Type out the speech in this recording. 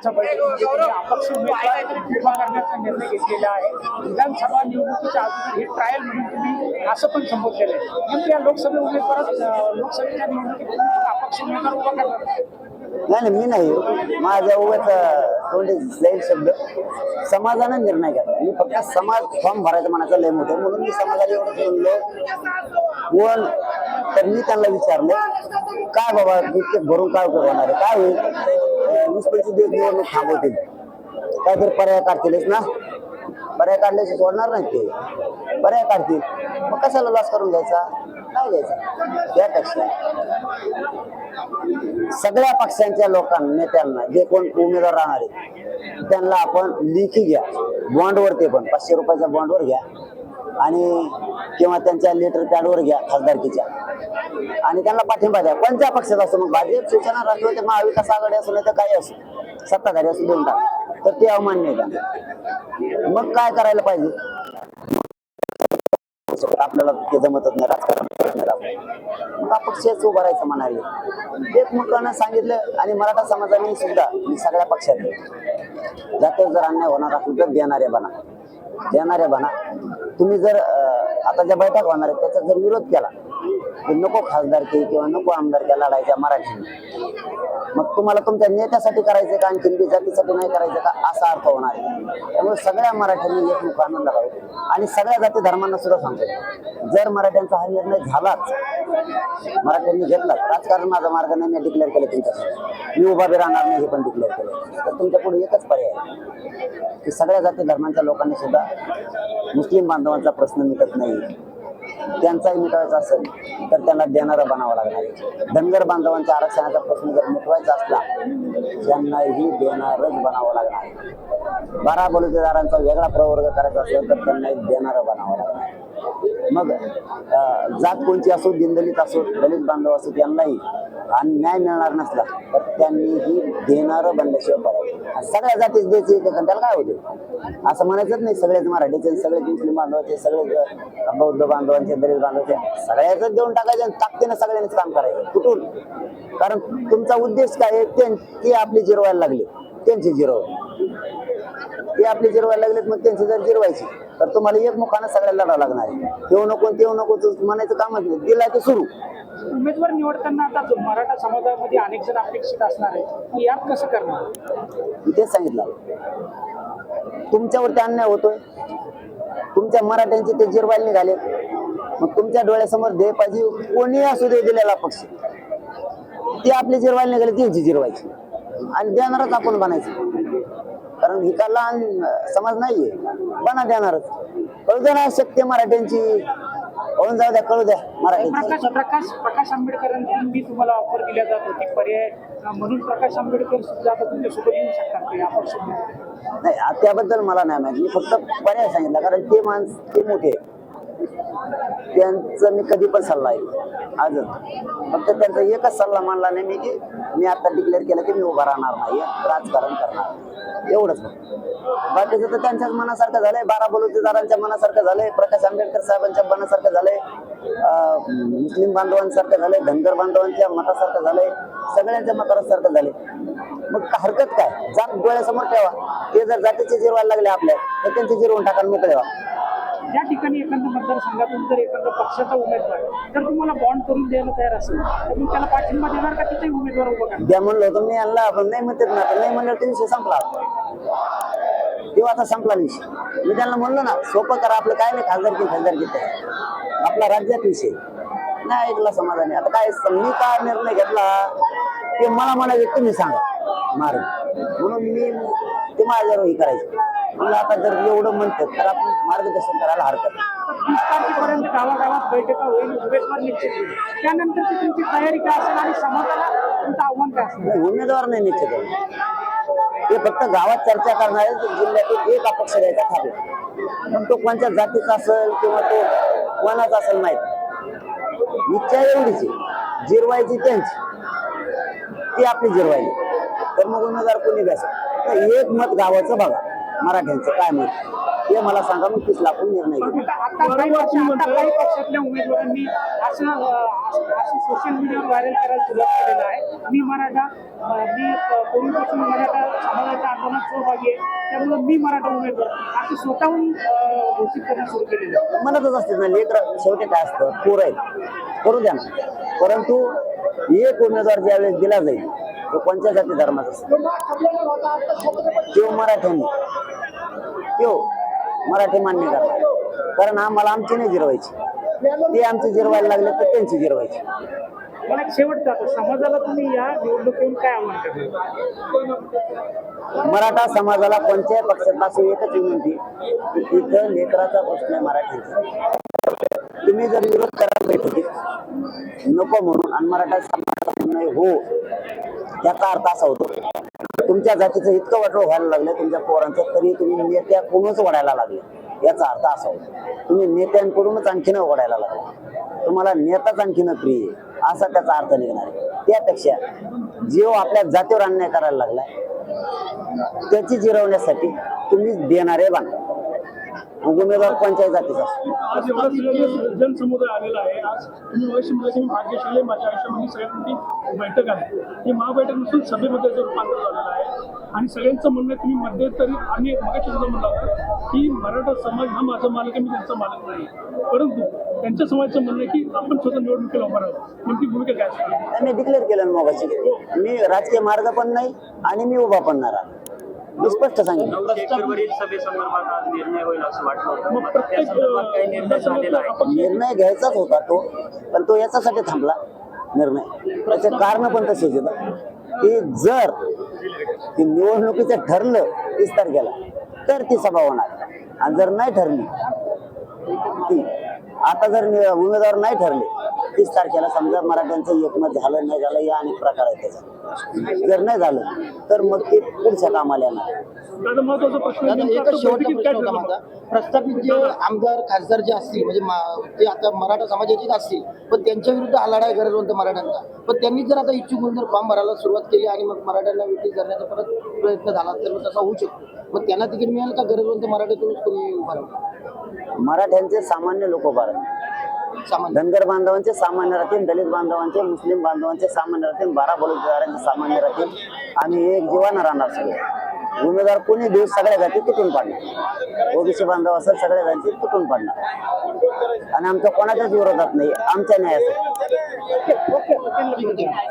आजच्या बैठकीमध्ये त्यांनी अपक्ष उमेदवार उभा करण्याचा निर्णय घेतलेला आहे. विधानसभा निवडणुकीच्या अगोदर हे ट्रायल म्हणून तुम्ही असं पण संबोधलेलं आहे. नेमक्या लोकसभा उमेदवारात अं, लोकसभेच्या निवडणुकीत तुम्ही अपक्ष उमेदवार उभा करणार नाही नाही मी नाही. माझ्या उगाच तोंडी जाईल शब्द. समाजानं निर्णय घेतला. मी फक्त समाज फॉर्म भरायचा म्हणायचं लय मोठं म्हणून मी समाजाला एवढं म्हणलो कोण? तर मी त्यांना विचारलं काय बाबा इतके भरून काय होणार आहे? काय होईल? वीस पंचवीस दिवस निवडणूक थांबवतील. काहीतरी पर्याय काढतीलच ना? पर्याय काढल्याशी सोडणार नाही ते. पर्याय काढतील. मग कशाला लॉस करून घ्यायचा? काय घ्यायचा. त्यापेक्षा सगळ्या पक्षांच्या लोकांना नेत्यांना जे कोण उमेदवार राहणार आहेत त्यांना आपण लिखी घ्या. बॉन्डवर ते पण. पाचशे रुपयाच्या बॉन्डवर घ्या. आणि किंवा त्यांच्या लेटर पॅडवर घ्या खासदारकीच्या. आणि त्यांना पाठिंबा द्या. कोणत्या पक्षात असो मग भाजप शिवसेना राष्ट्रवादी महाविकास आघाडी असो नाही तर काही असो सत्ताधारी असो दोन टाक. तर ते अवमान्य आहे त्यांना. मग काय करायला पाहिजे? आपल्याला ते जमतच नाही राजकारण करत नाही मग उभं राहायचं म्हणाले. एकमेकांना सांगितलं आणि मराठा समाजाने सुद्धा मी सगळ्या पक्षात आहे. जर अन्याय होणार असेल तर देणारे बना. देणारे बना. तुम्ही जर अं, आता ज्या बैठक होणार आहेत त्याचा जर विरोध केला की नको खासदारकी किंवा नको आमदारक्या लढायच्या मराठी. मग तुम्हाला तुमच्या नेत्यासाठी करायचं का आणखीन जातीसाठी नाही करायचं का? असा अर्थ होणार आहे. त्यामुळे सगळ्या मराठ्यांनी एकमेकांना लढावं आणि सगळ्या जाती धर्मांना सुद्धा सांगतो. जर मराठ्यांचा हा निर्णय झालाच मराठ्यांनी घेतला राजकारण माझा मार्ग नाही मी डिक्लेअर केलं तुमच्यासाठी मी उभा बी राहणार नाही हे पण डिक्लेअर केलं. तर तुमच्यापुढे एकच पर्याय आहे. की सगळ्या जाती धर्मांच्या लोकांनी सुद्धा मुस्लिम बांधवांचा प्रश्न मिटत नाही. त्यांचाही मिटवायचा असेल तर त्यांना देणारं बनावं लागणार. धनगर बांधवांच्या आरक्षणाचा प्रश्न जर मिटवायचा असला त्यांनाही देणारच बनावं लागणार. बारा बलुतेदारांचा वेगळा प्रवर्ग करायचा असेल तर त्यांनाही देणारं बनावं लागणार. मग अं, जात कोणती असो दिनदलित असो दलित बांधव असो त्यांनाही आणि न्याय मिळणार नसला तर त्यांनी ही देणारं बनल्याशिवाय पाहिजे आणि सगळ्या जातीच द्यायची एक त्याला काय होते? असं म्हणायचंच नाही सगळेच मराठीचे सगळेच मुस्लिम बांधवाचे सगळेच बौद्ध बांधवांचे दलित बांधवाचे सगळ्याच देऊन टाकायचे आणि ताकदीनं सगळ्यांनीच काम करायचं. कुठून? कारण तुमचा उद्देश काय आहे? ते ते आपली जिरवायला लागले. त्यांची जिरव. ते आपली जिरवायला लागलेत मग त्यांची जर जिरवायची तर तुम्हाला एक मुखानं सगळ्याला लढावं लागणार आहे. ठेवू नको ठेवू नको म्हणायचं कामच नाही. दिला ते सुरू. उमेदवार निवडताना आता मराठा समाजामध्ये अनेक जण अपेक्षित असणार आहे यात कसं करणार? मी तेच सांगितलं. तुमच्यावरती अन्याय होतोय. तुमच्या मराठ्यांचे ते जिरवायला निघाले. मग तुमच्या डोळ्यासमोर दे पाहिजे. कोणी असू दे दिलेला पक्ष. ते आपले जिरवायला निघाले त्यांची जिरवायची. आणि देणारच आपण बनायचं कारण ही का लहान समाज नाहीये. बना देणारच कळू द्या ना शक्ती मराठ्यांची. होऊन जाऊ द्या कळू द्या मराठी प्रकाश प्रकाश प्रकाश आंबेडकरांनी तुम्हाला ऑफर दिल्या जात होती पर्याय म्हणून प्रकाश आंबेडकर सुद्धा आता तुमच्यासोबत येऊ शकतात ते. नाही आ- त्याबद्दल मला नाही माहिती. मी फक्त पर्याय सांगितलं कारण ते माणस ते मोठे. आहेत. त्यांचं मी कधी पण सल्ला आहे. आजच फक्त त्यांचा एकच सल्ला मानला नाही मी की मी आता डिक्लेअर केलं की मी उभा राहणार नाही राजकारण करणार एवढंच बाकीचं तर त्यांच्याच मनासारखं झालंय. बारा बलुतेदारांच्या मनासारखं झालंय. प्रकाश आंबेडकर साहेबांच्या मनासारखं झालंय. मुस्लिम बांधवांसारखं झालंय. धनगर बांधवांच्या मतासारखं झालंय. सगळ्यांच्या मतासारखं झालंय. मग हरकत काय? जात डोळ्यासमोर ठेवा. ते जर जातीचे जिरवायला लागले आपल्या तर त्यांचे जिरवून टाका आणि मोकळे व्हा या ठिकाणी एखाद्या मतदारसंघातून जर एखादा पक्षाचा उमेदवार जर तुम्हाला बॉन्ड करून द्यायला तयार असेल तर तुम्ही त्याला पाठिंबा देणार का तिथे उमेदवार उभा करणार? द्या म्हणलं होतं मी आणला आपण नाही म्हणते ना तर नाही म्हणलं विषय संपला. तेव्हा आता संपला विषय. मी त्यांना म्हणलो ना सोपं करा आपलं काय नाही खासदारकी की आहे आपला राज्यात विषय. नाही ऐकला समाजाने. आता काय मी काय निर्णय घेतला ते मला म्हणायचं तुम्ही सांगा. मार म्हणून मी ते माझ्यावर हे करायचं. म्हणलं आता जर एवढं म्हणतात तर आपण मार्गदर्शन करायला हरकत नाही. तारखेपर्यंत गावागावात बैठका होईल उमेदवार निश्चित होईल. त्यानंतरची तुमची तयारी काय असेल आणि समाजाला तुमचं आव्हान काय असेल? नाही, उमेदवार नाही निश्चित. ते फक्त गावात चर्चा करणारे जिल्ह्यातील एक अपक्ष द्यायचा ठरला. पण तो कोणत्या जातीचा असेल किंवा तो कोणाचा असेल माहीत इच्छा एवढीच जिरवायची त्यांची. ती आपली जिरवायची. तर मग उमेदवार कोणी घ्यायचं तर एक मत गावाचं बघा. मराठ्यांचं काय मत ते मला सांगा मग तीस लाखून निर्णय घेऊ आता काही वर्ष आता काही पक्षातल्या उमेदवारांनी असं अं, असं असं सोशल मीडियावर व्हायरल करायला सुरुवात केलेलं आहे. मी मराठा मी मराठा सहभागी आहे. त्यामुळे मी मराठा उमेदवार. असं स्वतःहून अं, घोषित करणं सुरू केलेलं आहे. म्हणतच असते ना लेकर शेवटी काय असतं? पोर आहेत. करू द्या ना. परंतु एक उमेदवार ज्यावेळेस दिला जाईल तो कोणत्या जाती धर्माचा असतो? तो मराठ्यांनी. तो मराठी मान्य करतात कारण आम्हाला आमची नाही जिरवायची. ते आमची जिरवायला लागले तर त्यांची जिरवायची. मला एक शेवटचं आता समाजाला तुम्ही या निवडणुकीतून काय आव्हान करणार? मराठा समाजाला कोणत्याही पक्षात असो एकच विनंती की इथं लेकराचा प्रश्न आहे मराठीचा तुम्ही जर विरोध करा बैठकीत नको म्हणून आणि मराठा आहे हो. त्याचा अर्थ असा होतो तुमच्या जातीचं इतकं वाटोळ व्हायला लागलं तुमच्या पोरांचं तरी तुम्ही नेत्याकडूनच वडायला लागले. याचा अर्थ असा होतो. तुम्ही नेत्यांकडूनच आणखीन ओढायला लागला. तुम्हाला नेताच आणखीन प्रिय असा त्याचा अर्थ निघणार आहे. त्यापेक्षा जीव आपल्या जातीवर अन्याय करायला लागलाय त्याची जिरवण्यासाठी तुम्ही देणारे बांधा उमेदवार पंचायत जातीचा. आज एवढा जनसमुदाय आलेला आहे. आज तुम्ही की भाग्यशाली आहे, माझ्या आयुष्यामध्ये सगळ्यात मोठी बैठक आहे. ही महाबैठक नसून याचं रूपांतर झालेलं आहे आणि सगळ्यांचं म्हणणं तुम्ही मध्यंतरी आणि मगाशी सुद्धा म्हणलं होतं की मराठा समाज हा माझा मालक आहे मी त्यांचा मालक नाही. परंतु त्यांच्या समाजाचं म्हणणं की आपण स्वतः निवडणुकीला उभा राहू नेमकी भूमिका काय असणार? मी डिक्लेअर केलं मगाशी. मी राजकीय मार्ग पण नाही आणि मी उभा पण नाही. मी स्पष्ट सांगितलं निर्णय घ्यायचाच होता तो पण तो याच्यासाठी थांबला निर्णय. त्याचे कारण पण तसेच येतं की जर ती निवडणुकीचं ठरलं तीस तारखेला तर ती सभा होणार. आणि जर नाही ठरली ती आता जर नि- उमेदवार नाही ठरले तीस तारखेला समजा मराठ्यांचं एकमत झालं नाही झालं या अनेक प्रकार आहेत त्याच्यात. जर नाही झालं तर मग ते पुढच्या कामाला येणार. दादा महत्त्वाचा प्रश्न दादा नेमका एकच आता शेवटचा बैठकीत काय प्रश्न होता ठरलं? माझा. प्रस्थापित जे आमदार खासदार जे असतील म्हणजे मा- ते आता मराठा समाजाचेच असतील पण त्यांच्या विरुद्ध हा लढा आहे गरजवंत मराठ्यांचा. पण त्यांनी जर आता इच्छुक म्हणून जर फॉर्म भरायला सुरुवात केली आणि मग मराठ्यांना विक्री करण्याचा परत प्रयत्न झाला तर मग तसा होऊ शकतो. मग त्यांना तिकीट मिळेल का? गरजवंत मराठ्यातूनच कोणी उभा राहणार मराठ्यांचे सामान्य लोक भारत धनगर बांधवांचे सामान्य राहतील दलित बांधवांचे मुस्लिम बांधवांचे सामान्य राहतील बारा बलुतेदारांचे सामान्य राहतील. आणि एक जीवानं राहणार सगळे. उमेदवार कोणी देऊ सगळ्या जाती तुटून पाडणार. ओबीसी बांधव असेल सगळ्या जाती तुटून पाडणार. आणि आमच्या कोणाच्याच विरोधात नाही आमच्या न्यायासाठी.